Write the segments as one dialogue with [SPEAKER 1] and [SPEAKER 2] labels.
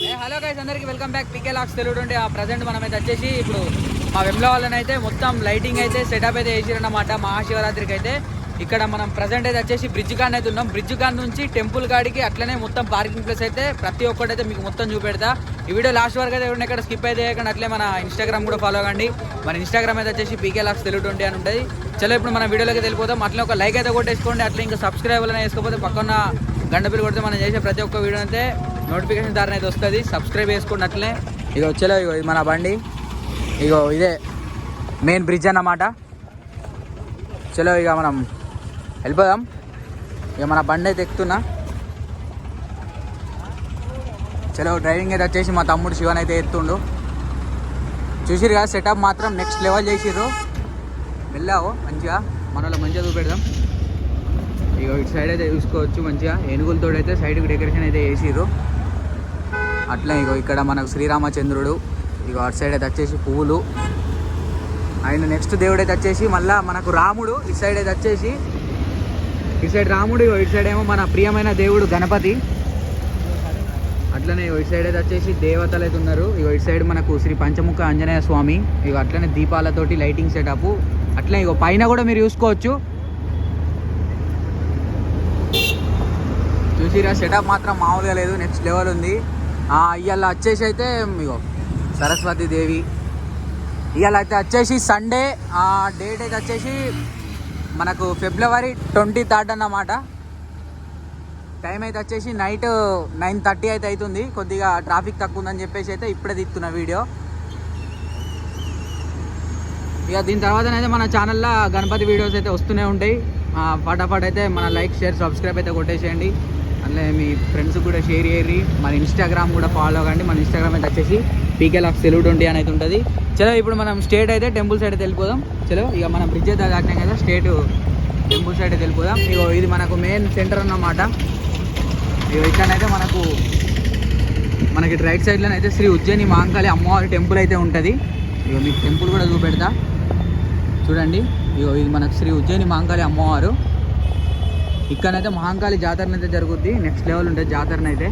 [SPEAKER 1] Hello guys అందరికి welcome back PK vlogs తెలుగుండి ఆ ప్రజెంట్ మనం అయితే వచ్చేసి ఇప్పుడు మా వెమ్ల వాళ్ళని అయితే మొత్తం లైటింగ్ అయితే సెటప్ అయితే వేసిరన్నమాట మహాశివరాత్రికి అయితే. ఇక్కడ మనం ప్రజెంట్ అయితే వచ్చేసి బ్రిడ్జ్ కాన్ అయితే ఉన్నాం. బ్రిడ్జ్ కాన్ నుంచి టెంపుల్ కాడికి అట్లనే మొత్తం పార్కింగ్ ప్లేస్ అయితే ప్రతి ఒక్కటి అయితే మీకు మొత్తం చూపెడతా. ఈ వీడియో లాస్ట్ వరకు అయితే ఎవరిని ఎక్కడ స్కిప్ అయితే కానీ అట్లే మన ఇన్స్టాగ్రామ్ కూడా ఫాలో కండి. మన ఇన్స్టాగ్రామ్ అయితే వచ్చేసి పీకే లాక్స్ తెలుగుండి అని ఉంటుంది. చలో ఇప్పుడు మన వీడియోలోకి వెళ్ళిపోతాం అట్లే ఒక లైక్ అయితే కొట్టేసుకోండి. అట్లా ఇంకా సబ్స్క్రైబ్ అయినా వేసుకోకపోతే పక్కన గండపిల్లి కొడితే మనం చేసే ప్రతి ఒక్క వీడియో అయితే నోటిఫికేషన్ ద్వారా అయితే వస్తుంది. సబ్స్క్రైబ్ చేసుకున్నట్లే ఇక వచ్చేలో ఇగో ఇది మన బండి. ఇగో ఇదే మెయిన్ బ్రిడ్జ్ అన్నమాట. చలో ఇక మనం వెళ్ళిపోదాం. ఇక మన బండి అయితే ఎక్కుతున్నా. చలో డ్రైవింగ్ అయితే వచ్చేసి మా తమ్ముడు శివన్ అయితే ఎత్తుండు. చూసిరు కదా సెటప్ మాత్రం నెక్స్ట్ లెవెల్ చేసిర్రు. వెళ్ళావు మంచిగా. మనలో మంచిగా చూపెడదాం. ఇక ఇటు సైడ్ అయితే చూసుకోవచ్చు మంచిగా. ఏనుగులతో అయితే సైడ్కి డెకరేషన్ అయితే వేసిర్రు అట్లే ఇగో ఇక్కడ మనకు శ్రీరామచంద్రుడు ఇగో అటు సైడ్ అయితే వచ్చేసి పువ్వులు. ఆయన నెక్స్ట్ దేవుడు అయితే వచ్చేసి మళ్ళీ మనకు రాముడు ఇటు సైడ్ అయితే వచ్చేసి ఇటు సైడ్ రాముడు ఇగో ఇటు సైడ్ ఏమో మన ప్రియమైన దేవుడు గణపతి. అట్లనే ఇగో ఇటు సైడ్ అయితే వచ్చేసి దేవతలు అయితే ఉన్నారు. ఇగో ఇటు సైడ్ మనకు శ్రీ పంచముఖ ఆంజనేయ స్వామి ఇగో అట్లనే దీపాలతోటి లైటింగ్ సెటప్ అట్లే ఇగో పైన కూడా మీరు చూసుకోవచ్చు. చూసిరా సెటప్ మాత్రం మామూలుగా లేదు నెక్స్ట్ లెవెల్ ఉంది. ఇవాళ వచ్చేసి అయితే ఇగో సరస్వతి దేవి. ఇవాళ అయితే వచ్చేసి సండే డేట్ అయితే వచ్చేసి మనకు ఫిబ్రవరి ట్వంటీ థర్డ్ అన్నమాట. టైం అయితే వచ్చేసి నైట్ నైన్ థర్టీ అయితే అవుతుంది కొద్దిగా ట్రాఫిక్ తక్కువ ఉందని చెప్పేసి అయితే ఇప్పుడే తీస్తున్న వీడియో ఇక దీని తర్వాతనైతే మన ఛానల్లో గణపతి వీడియోస్ అయితే వస్తూనే ఉంటాయి. ఫటాఫట్ అయితే మన లైక్ షేర్ సబ్స్క్రైబ్ అయితే కొట్టేసేయండి. అట్లే మీ ఫ్రెండ్స్ కూడా షేర్ చేయరి మన ఇన్స్టాగ్రామ్ కూడా ఫాలో కండి మన ఇన్స్టాగ్రామ్ అయితే వచ్చేసి పీకే లాక్ తెలుగు ట్వంటీ అని అయితే ఉంటుంది. చలో ఇప్పుడు మనం స్టేట్ అయితే టెంపుల్ సైడ్ వెళ్ళిపోదాం. చలో ఇక మనం బ్రిడ్జ్ అయితే దాటినాం కదా స్టేట్ టెంపుల్ సైడ్ వెళ్ళిపోదాం. ఇగో ఇది మనకు మెయిన్ సెంటర్ అన్నమాట. ఇక ఇక్కడనైతే మనకు మనకి రైట్ సైడ్లో అయితే శ్రీ ఉజ్జయిని మాంకాళి అమ్మవారి టెంపుల్ అయితే ఉంటుంది. ఇగో మీకు టెంపుల్ కూడా చూపెడతా. చూడండి. ఇగో ఇది మనకు శ్రీ ఉజ్జయిని మాంకాళి అమ్మవారు. ఇక్కడైతే మహంకాళి జాతరన అయితే జరుగుద్ది నెక్స్ట్ లెవెల్ ఉంటుంది జాతరన అయితే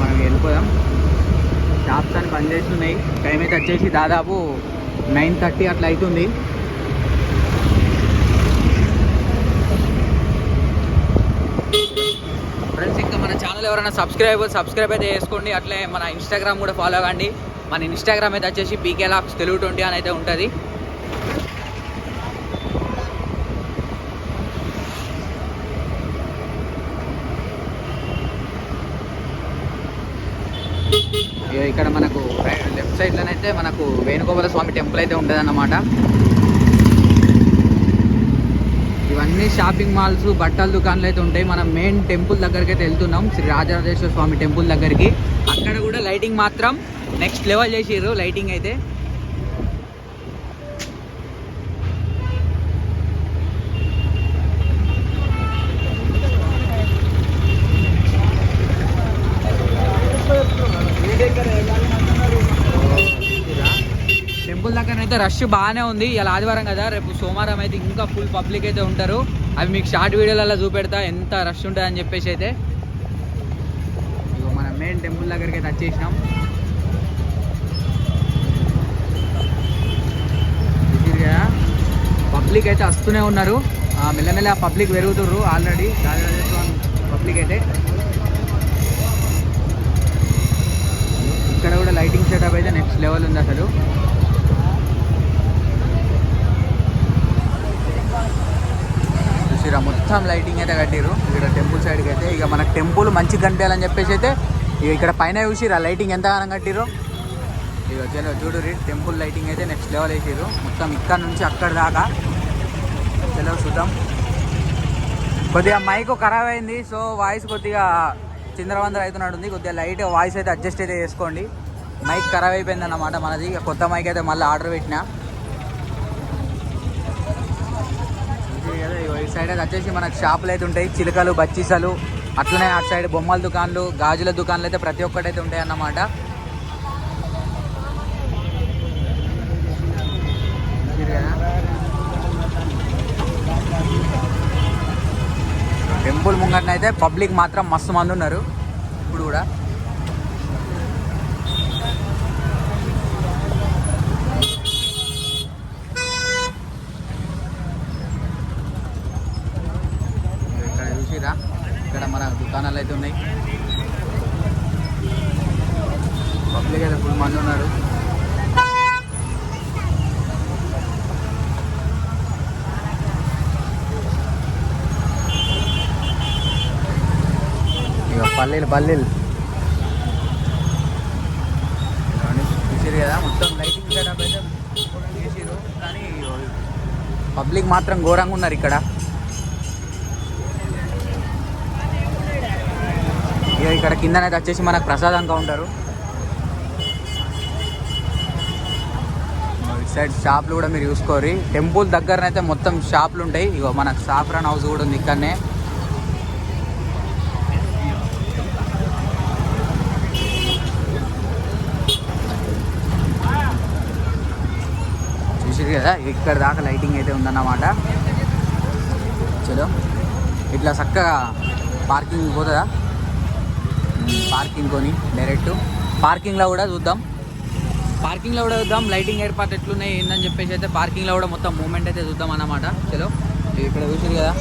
[SPEAKER 1] మనం వెళ్ళిపోదాం. షాప్స్ అని బంద్ చేస్తున్నాయి. టైం అయితే వచ్చేసి దాదాపు నైన్ థర్టీ అట్లా అవుతుంది ఫ్రెండ్స్ ఇంకా మన ఛానల్ ఎవరైనా సబ్స్క్రైబ్ సబ్స్క్రైబ్ అయితే చేసుకోండి. అట్లే మన ఇన్స్టాగ్రామ్ కూడా ఫాలో కండి మన ఇన్స్టాగ్రామ్ అయితే వచ్చేసి పీకే లాక్స్ తెలుగు ట్వంటీ అని అయితే ఉంటుంది. ఇక్కడ మనకు లెఫ్ట్ సైడ్లోనైతే మనకు వేణుగోపాల స్వామి టెంపుల్ అయితే ఉంటుంది అన్నమాట ఇవన్నీ షాపింగ్ మాల్స్ బట్టల దుకాణాలు అయితే ఉంటాయి. మనం మెయిన్ టెంపుల్ దగ్గరికి అయితే వెళ్తున్నాం. శ్రీ రాజరాజేశ్వర స్వామి టెంపుల్ దగ్గరికి. అక్కడ కూడా లైటింగ్ మాత్రం నెక్స్ట్ లెవెల్ చేసిర్రు లైటింగ్ అయితే. టెంపుల్ అయితే రష్ బాగానే ఉంది. ఇలా ఆదివారం కదా రేపు సోమవారం అయితే ఇంకా ఫుల్ పబ్లిక్ అయితే ఉంటారు. అవి మీకు షార్ట్ వీడియోలలో చూపెడతా ఎంత రష్ ఉంటుంది అని చెప్పేసి అయితే. మన మెయిన్ టెంపుల్ దగ్గరికి అయితే వచ్చేసినాం. పబ్లిక్ అయితే వస్తూనే ఉన్నారు. మెల్లమెల్ల పబ్లిక్ పెరుగుతుర్రు ఆల్రెడీ పబ్లిక్ అయితే. ఇక్కడ కూడా లైటింగ్ సెటప్ అయితే నెక్స్ట్ లెవెల్ ఉంది అసలు. చూసిరా మొత్తం లైటింగ్ అయితే కట్టిరు ఇక్కడ టెంపుల్ సైడ్కి అయితే. ఇక మనకు టెంపుల్ మంచిగా కనిపించాలని చెప్పేసి అయితే ఇక ఇక్కడ పైన చూసిరా లైటింగ్ ఎంతగానో కట్టిరు ఇక చలో చూడు టెంపుల్ లైటింగ్ అయితే నెక్స్ట్ లెవెల్ వేసారు మొత్తం ఇక్కడ నుంచి అక్కడ దాకా. చలో చూద్దాం. కొద్దిగా మైక్ ఖరాబ్ అయింది. సో వాయిస్ కొద్దిగా చిందరవందర అవుతున్నట్టుంది. కొద్దిగా లైట్ వాయిస్ అయితే అడ్జస్ట్ అయితే చేసుకోండి. మైక్ ఖరాబ్ అయిపోయింది అన్నమాట మనది. ఇక కొత్త మైక్ అయితే మళ్ళీ ఆర్డర్ పెట్టినా ఇది కదా ఇగో ఈ సైడ్ వచ్చేసి మనకు షాపులు అయితే ఉంటాయి. చిలుకలు బచ్చీసలు అట్లనే అటు సైడ్ బొమ్మల దుకాన్లు గాజుల దుకాన్లు అయితే ప్రతి ఒక్కటి అయితే ఉంటాయి అన్నమాట. టెంపుల్ ముంగట్నైతే పబ్లిక్ మాత్రం మస్తు మంది ఉన్నారు. ఇప్పుడు కూడా ఇక్కడ చూసిరా ఇక్కడ మన దుకాణాలు అయితే ఉన్నాయి. పబ్లిక్ అయితే ఫుల్ మంది ఉన్నారు. ఇక పల్లీలు పల్లీలు. చూసారు కదా మొత్తం లైటింగ్ సెటప్ అయితే కానీ పబ్లిక్ మాత్రం ఘోరంగా ఉన్నారు ఇక్కడ. ఇక ఇక్కడ కిందనైతే వచ్చేసి మనకు ప్రసాదం కౌంటరు సైడ్ షాప్లు కూడా మీరు చూసుకోరు టెంపుల్ దగ్గరనైతే మొత్తం షాపులు ఉంటాయి. ఇగో మనకు సాఫ్రాన్ హౌస్ కూడా ఉంది ఇక్కడనే. చూసారు కదా ఇక్కడ దాకా లైటింగ్ అయితే ఉందన్నమాట. చలో. ఇట్లా చక్కగా పార్కింగ్ పోతుందా? పార్కింగ్ కొని డైరెక్ట్. పార్కింగ్లో కూడా చూద్దాం. పార్కింగ్లో కూడా చూద్దాం. లైటింగ్ ఏర్పాటు ఎట్లున్నాయి ఏందని చెప్పేసి అయితే పార్కింగ్లో కూడా మొత్తం మూమెంట్ అయితే చూద్దాం అన్నమాట. చలో. ఇక్కడ చూసారు కదా.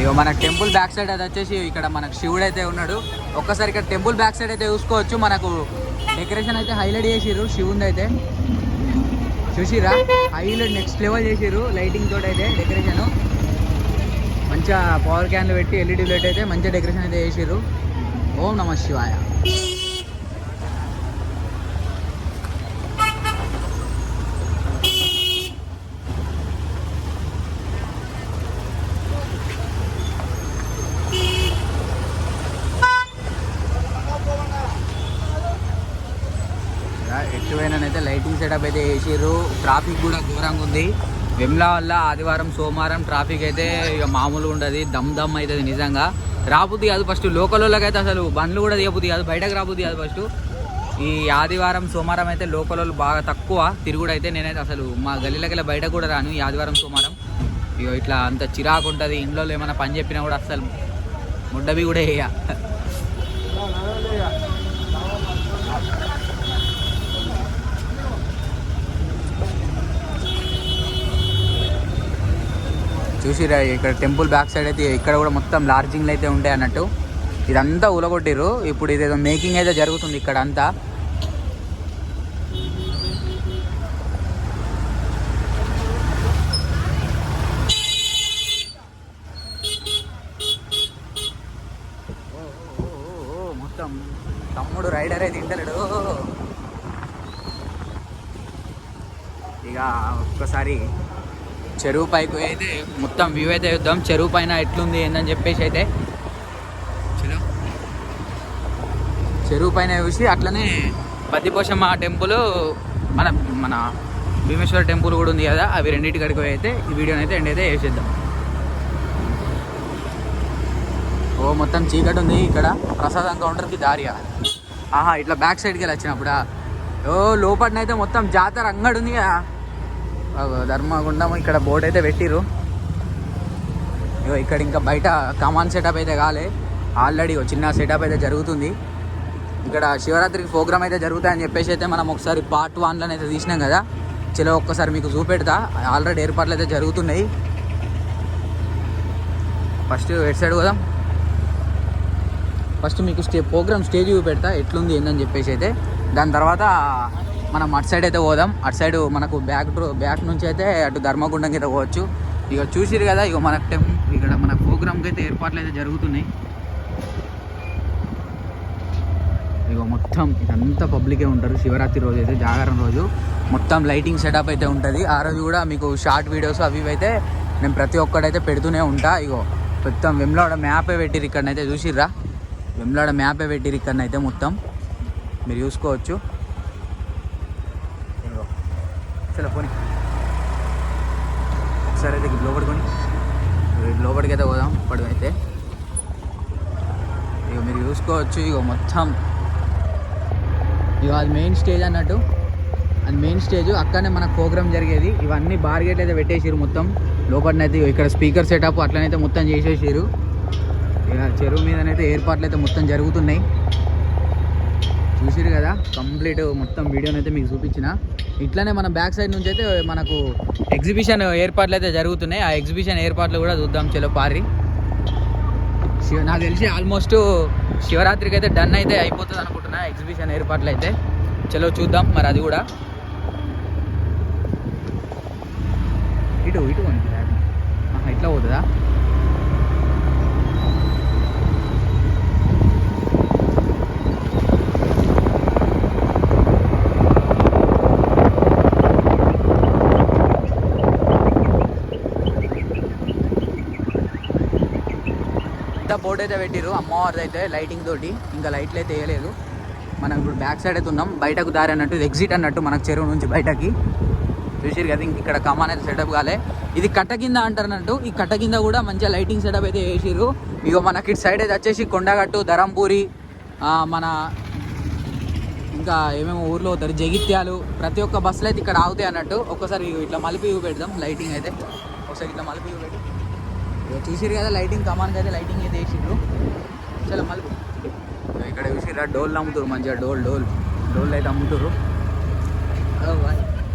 [SPEAKER 1] ఇక మన టెంపుల్ బ్యాక్ సైడ్ అది వచ్చేసి ఇక్కడ మనకు శివుడు అయితే ఉన్నాడు. ఒక్కసారి ఇక్కడ టెంపుల్ బ్యాక్ సైడ్ అయితే చూసుకోవచ్చు. మనకు డెకరేషన్ అయితే హైలైట్ చేసిర్రు శివుంది అయితే. చూసిరా? హైలైట్ నెక్స్ట్ లెవెల్ చేసిర్రు లైటింగ్ తోటి అయితే డెకరేషన్. మంచిగా పవర్ క్యాన్లు పెట్టి ఎల్ఈడి లైట్ అయితే మంచిగా డెకరేషన్ అయితే చేసిర్రు. ఓం నమ శివాయ. ఎట్టువైనానైతే లైటింగ్ సెటప్ అయితే వేసిర్రు ట్రాఫిక్ కూడా ఘోరంగా ఉంది. విమ్లా వల్ల ఆదివారం సోమవారం ట్రాఫిక్ అయితే ఇక మామూలుగా ఉండదు. దమ్ దమ్ అవుతుంది నిజంగా. రాబుద్ది కాదు ఫస్ట్ లోకల్ అయితే అసలు బండ్లు కూడా తీయబుద్ది కాదు. బయటకు రాబుద్ది కాదు ఫస్ట్ ఈ ఆదివారం సోమవారం అయితే లోకల్ వాళ్ళు బాగా తక్కువ తిరుగుడు అయితే నేనైతే అసలు మా గల్లీలకి బయట కూడా రాను. ఈ ఆదివారం సోమవారం. ఇక ఇట్లా అంత చిరాకు ఉంటుంది. ఇంట్లో ఏమైనా పని చెప్పినా కూడా అసలు ముడ్డవి కూడా వేయ. చూసిరా ఇక్కడ టెంపుల్ బ్యాక్ సైడ్ అయితే ఇక్కడ కూడా మొత్తం లార్జింగ్లు అయితే ఉంటాయి అన్నట్టు. ఇదంతా ఉలగొట్టిర్రు ఇప్పుడు ఇదేదో మేకింగ్ అయితే జరుగుతుంది ఇక్కడ అంతా. ఓ, ఓ, మొత్తం తమ్ముడు రైడర్ అయితే తింటలేడు. ఇక ఒక్కసారి చెరువు పైకి అయితే మొత్తం వ్యూ అయితే చూద్దాం. చెరువు పైన ఎట్లుంది ఏందని చెప్పేసి అయితే. చెరువు? పైన చూసి అట్లనే బద్దిపోషమ్మ టెంపుల్ మన మన భీమేశ్వర టెంపుల్ కూడా ఉంది కదా అవి రెండింటి కడికి అయితే ఈ వీడియోని అయితే ఎండ్ అయితే వేసేద్దాం ఓ మొత్తం చీకటి ఉంది ఇక్కడ. ప్రసాదం కౌంటర్కి దారియా ఆహా ఇట్లా బ్యాక్ సైడ్కి వెళ్ళి వచ్చినప్పుడా? ఓ లోపలనైతే మొత్తం జాతర అంగడి ఉంది కదా. ధర్మగుండం ఇక్కడ బోర్డు అయితే పెట్టిరు ఇగో ఇక్కడ ఇంకా బయట కమాన్ సెటప్ అయితే కాలే. ఆల్రెడీ చిన్న సెటప్ అయితే జరుగుతుంది. ఇక్కడ శివరాత్రికి ప్రోగ్రామ్ అయితే జరుగుతాయని చెప్పేసి అయితే మనం ఒకసారి పార్ట్ వన్లో అయితే తీసినాం కదా. చలో ఒక్కసారి మీకు చూపెడతా. ఆల్రెడీ ఏర్పాట్లు అయితే జరుగుతున్నాయి. ఫస్ట్ ఎటు సైడ్ పోదాం? ఫస్ట్ మీకు స్టే ప్రోగ్రామ్ స్టేజ్ చూపెడతా. ఎట్లుంది ఏందని చెప్పేసి అయితే. దాని తర్వాత మనం అటు సైడ్ అయితే పోదాం. అటు సైడ్ మనకు బ్యాక్ బ్యాక్ నుంచి అయితే అటు ధర్మగుండంకి అయితే పోవచ్చు. ఇక చూసిరు కదా ఇక మన టెం ఇక్కడ మన ప్రోగ్రామ్కి అయితే ఏర్పాట్లు అయితే జరుగుతున్నాయి. ఇక మొత్తం ఇదంతా పబ్లికే ఉంటారు. శివరాత్రి రోజు అయితే జాగరణ రోజు. మొత్తం లైటింగ్ సెటప్ అయితే ఉంటుంది. ఆ రోజు కూడా మీకు షార్ట్ వీడియోస్ అవి అయితే నేను ప్రతి ఒక్కడైతే పెడుతూనే ఉంటా. ఇగో మొత్తం వెమ్లాడ మ్యాపే పెట్టిరు ఇక్కడనైతే చూసిర్రా? వెమ్లాడ మ్యాపే పెట్టిరు ఇక్కడనైతే మొత్తం. మీరు చూసుకోవచ్చు. చలో పోనీ. ఒకసారి అయితే ఇటు లోపలికి కొని అయితే పోదాం పడవ అయితే. ఇక మీరు చూసుకోవచ్చు ఇక మొత్తం. ఇక అది మెయిన్ స్టేజ్ అన్నట్టు. అది మెయిన్ స్టేజ్ అక్కడనే మన ప్రోగ్రామ్ జరిగేది. ఇవన్నీ బార్గేట్లు అయితే పెట్టేసారు మొత్తం. లోపలనైతే ఇక్కడ స్పీకర్ సెటప్ అట్లనైతే మొత్తం చేసేసారు ఇక చెరువు మీదనైతే ఏర్పాట్లు అయితే మొత్తం జరుగుతున్నాయి. చూసిరు కదా కంప్లీట్ మొత్తం వీడియోనైతే మీకు చూపించిన. ఇట్లానే మన బ్యాక్ సైడ్ నుంచి అయితే మనకు ఎగ్జిబిషన్ ఏర్పాట్లు అయితే జరుగుతున్నాయి. ఆ ఎగ్జిబిషన్ ఏర్పాట్లు కూడా చూద్దాం చలో పారి. శివ నాకు తెలిసి ఆల్మోస్ట్ శివరాత్రికి అయితే డన్ అయితే అయిపోతుంది అనుకుంటున్నా ఎగ్జిబిషన్ ఏర్పాట్లు అయితే. చలో చూద్దాం మరి అది కూడా. ఇటు ఇటు ఇట్లా పోతుందా? పెద్ద బోర్డు అయితే పెట్టిరు అమ్మవారిది అయితే లైటింగ్ తోటి. ఇంకా లైట్లు అయితే వేయలేదు. మనం ఇప్పుడు బ్యాక్ సైడ్ అయితే ఉన్నాం. బయటకు దారి అన్నట్టు ఎగ్జిట్ అన్నట్టు మనకు చెరువు నుంచి బయటకి. చూసిరు కదా ఇంక ఇక్కడ కమాన్ అయితే సెటప్ కాలే. ఇది కట్ట కింద అంటారు అన్నట్టు. ఈ కట్ట కింద కూడా మంచిగా లైటింగ్ సెటప్ అయితే వేసిర్రు ఇగో మనకి ఇటు సైడ్ అయితే వచ్చేసి కొండగట్టు ధరంపూరి మన ఇంకా ఏమేమో ఊర్లో పోతారు జగిత్యాలు. ప్రతి ఒక్క బస్సులు అయితే ఇక్కడ ఆగుతాయి అన్నట్టు. ఒక్కసారి ఇట్లా మలిపి పెడదాం. లైటింగ్ అయితే. ఒకసారి ఇట్లా మలిపి పెట్టి. చూసిరు కదా లైటింగ్ కమాన్కి అయితే లైటింగ్ అయితే వేసిర్రు. చలో మలుపు. ఇగో ఇక్కడ చూసిర్రా డోల్ అమ్ముతారు మంచిగా డోల్ డోల్. డోల్ అయితే అమ్ముతారు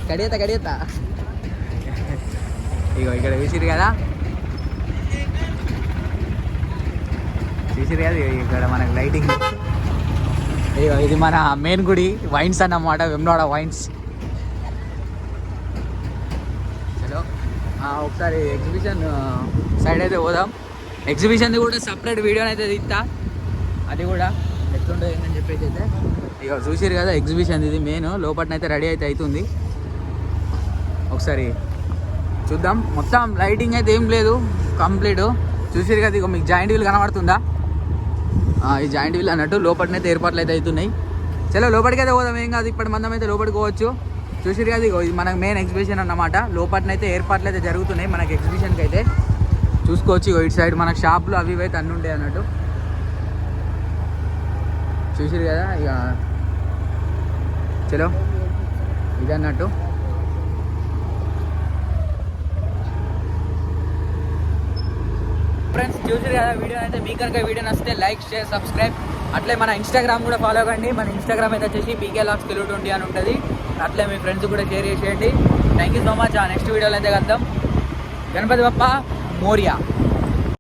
[SPEAKER 1] కడియత కడియత ఇగో ఇక్కడ చూసిరు కదా. చూసిరు కదా ఇక్కడ మనకి లైటింగ్ ఇగో ఇది మన మెయిన్ గుడి వైన్స్ అన్నమాట వెమ్నాడ వైన్స్ చలో ఆ, ఒకసారి ఎగ్జిబిషన్ సైడ్ అయితే పోదాం. ఎగ్జిబిషన్ది కూడా సపరేట్ వీడియోని అయితే తీస్తా. అది కూడా ఎట్లుండదు ఏంటని చెప్పేసి అయితే ఇక చూసారు కదా ఎగ్జిబిషన్ ఇది మెయిన్ లోపలనైతే రెడీ అయితే అవుతుంది ఒకసారి చూద్దాం. మొత్తం లైటింగ్ అయితే ఏం లేదు. కంప్లీట్ చూసారు కదా ఇక మీకు జాయింట్ వీల్ కనబడుతుందా? ఈ జాయింట్ వీల్ అన్నట్టు లోపలనైతే ఏర్పాట్లు అయితే అవుతున్నాయి. చలో లోపలికి అయితే పోదాం. ఏం కాదు ఇప్పటి మందం అయితే లోపలికి పోవచ్చు. చూసిరు కదా ఇది మనకు మెయిన్ ఎగ్జిబిషన్ అన్నమాట. లోపలనైతే ఏర్పాట్లు అయితే జరుగుతున్నాయి మనకి ఎగ్జిబిషన్కి అయితే చూసుకోవచ్చు ఇటు సైడ్ మనకు షాపులు అవి ఇవి అయితే అన్నీ ఉంటాయి అన్నట్టు. చూసిరు కదా ఇక చలో ఇది అన్నట్టు. ఫ్రెండ్స్ చూసారు కదా వీడియో అయితే మీకు కనుక వీడియో నచ్చితే లైక్ షేర్ సబ్స్క్రైబ్. అట్లే మన ఇన్స్టాగ్రామ్ కూడా ఫాలో కండి. మన ఇన్స్టాగ్రామ్ అయితే వచ్చేసి పీకే లాక్స్ తెలుగు ట్వంటీ అని ఉంటుంది. అట్లే మీ ఫ్రెండ్స్ కూడా షేర్ చేసేయండి. థ్యాంక్ యూ సో మచ్ ఆ నెక్స్ట్ వీడియోలో అయితే కలుద్దాం. గణపతి బప్ప మోరియా.